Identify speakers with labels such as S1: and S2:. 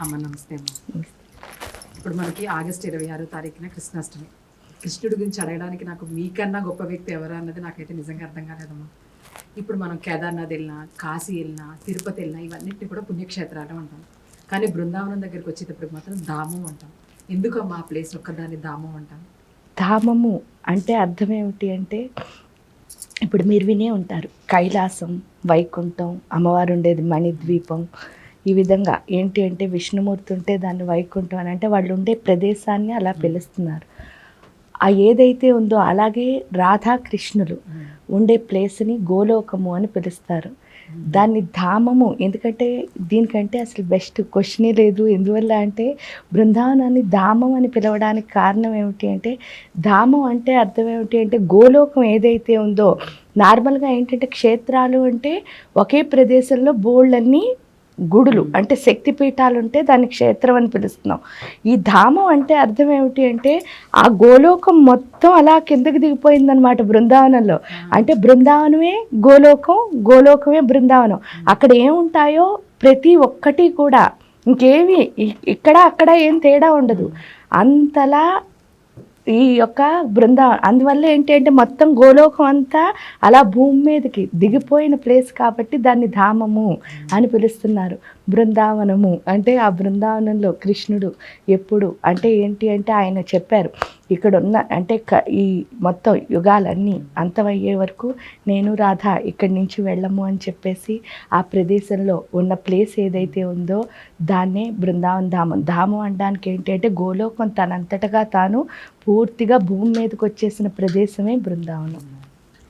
S1: అమ్మ నమస్తే అమ్మ. ఇప్పుడు మనకి ఆగస్ట్ ఇరవై ఆరో తారీఖున కృష్ణాష్టమి. కృష్ణుడి గురించి అడగడానికి నాకు మీకన్నా గొప్ప వ్యక్తి ఎవరు అన్నది నాకైతే నిజంగా అర్థం కాలేదమ్మా. ఇప్పుడు మనం కేదార్నాథ్ వెళ్ళినా కాశీ వెళ్ళినా తిరుపతి వెళ్ళినా ఇవన్నిటిని కూడా పుణ్యక్షేత్రాలు అంటాం. కానీ బృందావనం దగ్గరికి వచ్చేటప్పుడు మాత్రం ధామం అంటాం. ఎందుకమ్మా ఆ ప్లేస్ ఒక్కదాన్ని ధామం అంటాం?
S2: ధామము అంటే అర్థం ఏమిటి అంటే ఇప్పుడు మీరు వినే ఉంటారు. కైలాసం వైకుంఠం అమ్మవారు ఉండేది మణిద్వీపం ఈ విధంగా ఏంటి అంటే విష్ణుమూర్తి ఉంటే దాన్ని వైకుంఠం అని అంటే వాళ్ళు ఉండే ప్రదేశాన్ని అలా పిలుస్తున్నారు. ఆ ఏదైతే ఉందో అలాగే రాధాకృష్ణులు ఉండే ప్లేస్ని గోలోకము అని పిలుస్తారు. దాన్ని ధామము ఎందుకంటే దీనికంటే అసలు బెస్ట్ క్వశ్చనే లేదు. ఎందువల్ల అంటే బృందావనాన్ని ధామం అని పిలవడానికి కారణం ఏమిటి అంటే ధామం అంటే అర్థం ఏమిటి అంటే గోలోకం ఏదైతే ఉందో నార్మల్గా ఏంటంటే క్షేత్రాలు అంటే ఒకే ప్రదేశంలో బోళ్ళన్నీ గుడులు అంటే శక్తిపీఠాలు ఉంటే దాన్ని క్షేత్రం అని పిలుస్తున్నాం. ఈ ధామం అంటే అర్థం ఏమిటి అంటే ఆ గోలోకం మొత్తం అలా కిందకి దిగిపోయిందనమాట బృందావనంలో. అంటే బృందావనమే గోలోకం గోలోకమే బృందావనం. అక్కడ ఏముంటాయో ప్రతి ఒక్కటి కూడా. ఇంకేమి ఇక్కడ అక్కడ ఏం తేడా ఉండదు. అంతలా ఈ యొక్క బృందావనం అందువల్ల ఏంటి అంటే మొత్తం గోలోకం అంతా అలా భూమి మీదకి దిగిపోయిన ప్లేస్ కాబట్టి దాన్ని ధామము అని పిలుస్తున్నారు. బృందావనము. అంటే ఆ బృందావనంలో కృష్ణుడు ఎప్పుడు అంటే ఏంటి అంటే ఆయన చెప్పారు ఇక్కడ ఉన్న అంటే క- ఈ మొత్తం యుగాలన్నీ అంతమయ్యే వరకు నేను రాధ ఇక్కడి నుంచి వెళ్ళము అని చెప్పేసి ఆ ప్రదేశంలో ఉన్న ప్లేస్ ఏదైతే ఉందో దాన్నే బృందావన్ ధామం. ధామం అనడానికి ఏంటి అంటే గోలోకం తనంతటగా తాను పూర్తిగా భూమి మీదకి వచ్చేసిన ప్రదేశమే బృందావనం.